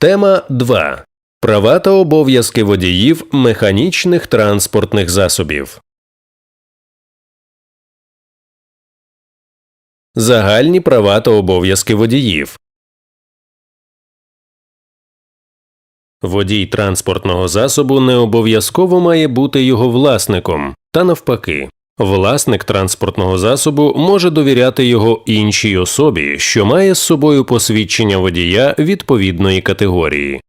Тема 2. Права та обов'язки водіїв механічних транспортних засобів. Загальні права та обов'язки водіїв. Водій транспортного засобу не обов'язково має бути його власником, та навпаки. Власник транспортного засобу може довіряти його іншій особі, що має з собою посвідчення водія відповідної категорії.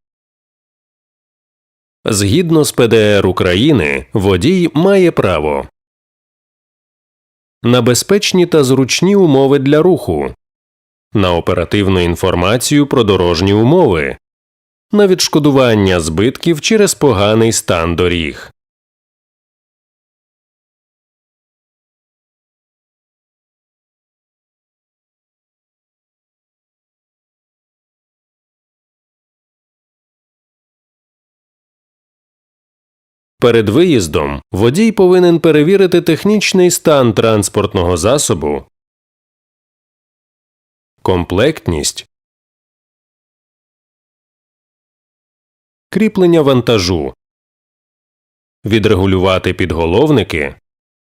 Згідно з ПДР України, водій має право на безпечні та зручні умови для руху, на оперативну інформацію про дорожні умови, на відшкодування збитків через поганий стан доріг. Перед виїздом водій повинен перевірити технічний стан транспортного засобу, комплектність, кріплення вантажу, відрегулювати підголовники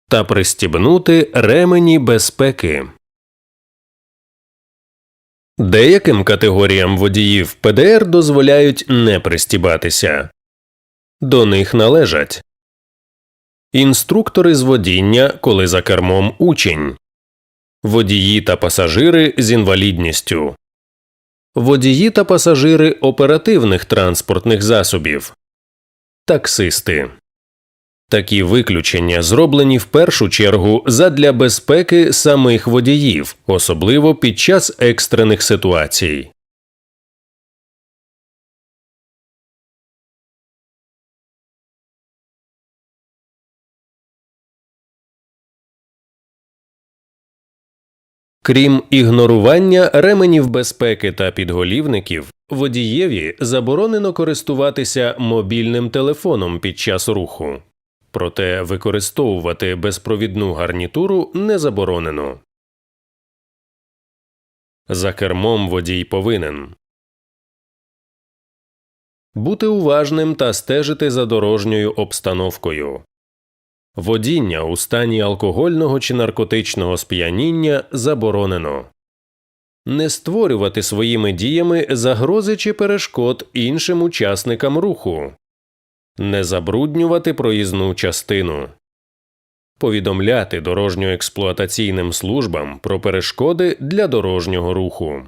та пристібнути ремені безпеки. Деяким категоріям водіїв ПДР дозволяють не пристібатися. До них належать інструктори з водіння, коли за кермом учень, водії та пасажири з інвалідністю, водії та пасажири оперативних транспортних засобів, таксисти. Такі виключення зроблені в першу чергу задля безпеки самих водіїв, особливо під час екстрених ситуацій. Крім ігнорування ременів безпеки та підголівників, водієві заборонено користуватися мобільним телефоном під час руху. Проте використовувати безпровідну гарнітуру не заборонено. За кермом водій повинен бути уважним та стежити за дорожньою обстановкою. Водіння у стані алкогольного чи наркотичного сп'яніння заборонено. Не створювати своїми діями загрози чи перешкод іншим учасникам руху. Не забруднювати проїзну частину. Повідомляти дорожньо-експлуатаційним службам про перешкоди для дорожнього руху.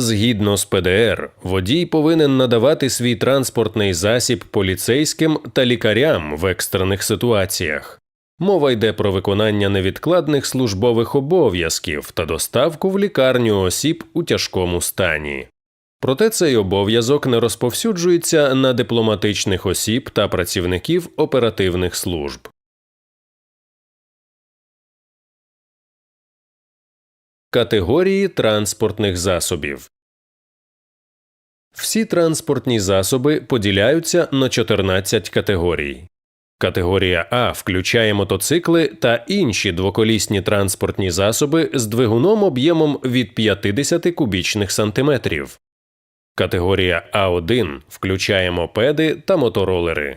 Згідно з ПДР, водій повинен надавати свій транспортний засіб поліцейським та лікарям в екстрених ситуаціях. Мова йде про виконання невідкладних службових обов'язків та доставку в лікарню осіб у тяжкому стані. Проте цей обов'язок не розповсюджується на дипломатичних осіб та працівників оперативних служб. Категорії транспортних засобів всі транспортні засоби поділяються на 14 категорій. Категорія А включає мотоцикли та інші двоколісні транспортні засоби з двигуном об'ємом від 50 кубічних сантиметрів. Категорія А1 включає мопеди та моторолери.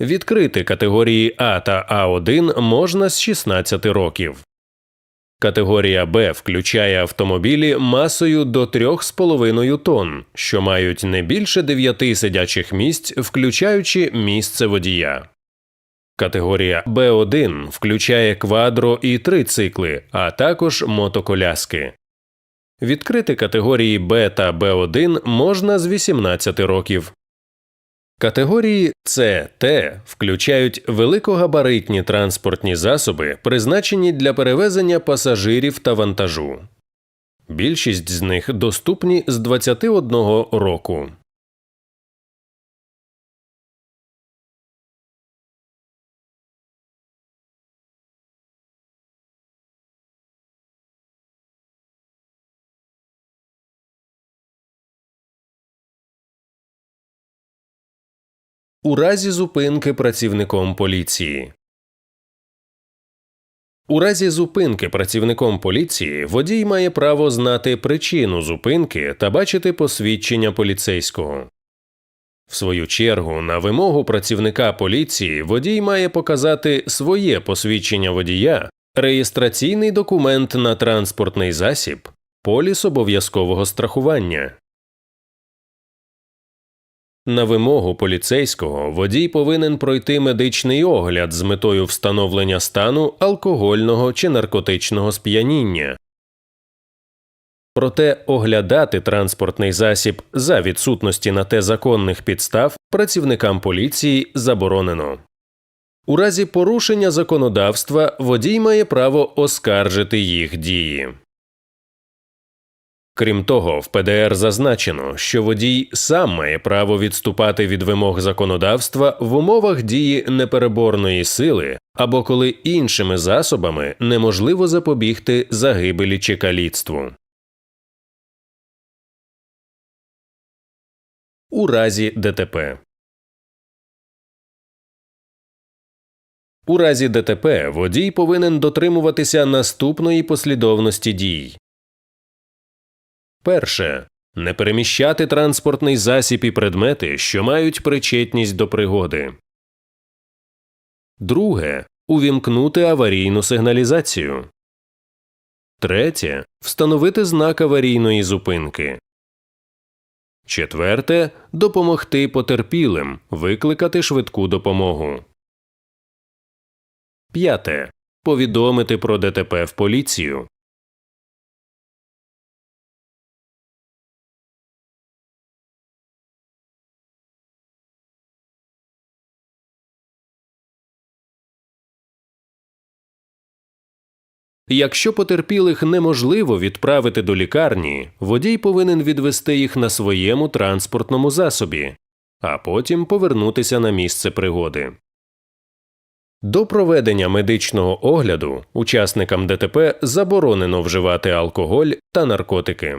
Відкрити категорії А та А1 можна з 16 років. Категорія Б включає автомобілі масою до 3,5 тонн, що мають не більше 9 сидячих місць, включаючи місце водія. Категорія Б1 включає квадро і трицикли, а також мотоколяски. Відкрити категорії Б та Б1 можна з 18 років. Категорії С, включають великогабаритні транспортні засоби, призначені для перевезення пасажирів та вантажу. Більшість з них доступні з 21 року. У разі зупинки працівником поліції. У разі зупинки працівником поліції водій має право знати причину зупинки та бачити посвідчення поліцейського. В свою чергу, на вимогу працівника поліції водій має показати своє посвідчення водія, реєстраційний документ на транспортний засіб, поліс обов'язкового страхування. На вимогу поліцейського водій повинен пройти медичний огляд з метою встановлення стану алкогольного чи наркотичного сп'яніння. Проте оглядати транспортний засіб за відсутності на те законних підстав працівникам поліції заборонено. У разі порушення законодавства водій має право оскаржити їх дії. Крім того, в ПДР зазначено, що водій сам має право відступати від вимог законодавства в умовах дії непереборної сили або коли іншими засобами неможливо запобігти загибелі чи каліцтву. У разі ДТП У разі ДТП водій повинен дотримуватися наступної послідовності дій. Перше. Не переміщати транспортний засіб і предмети, що мають причетність до пригоди. Друге. Увімкнути аварійну сигналізацію. Третє. Встановити знак аварійної зупинки. Четверте. Допомогти потерпілим. Викликати швидку допомогу. П'яте. Повідомити про ДТП в поліцію. Якщо потерпілих неможливо відправити до лікарні, водій повинен відвести їх на своєму транспортному засобі, а потім повернутися на місце пригоди. До проведення медичного огляду учасникам ДТП заборонено вживати алкоголь та наркотики.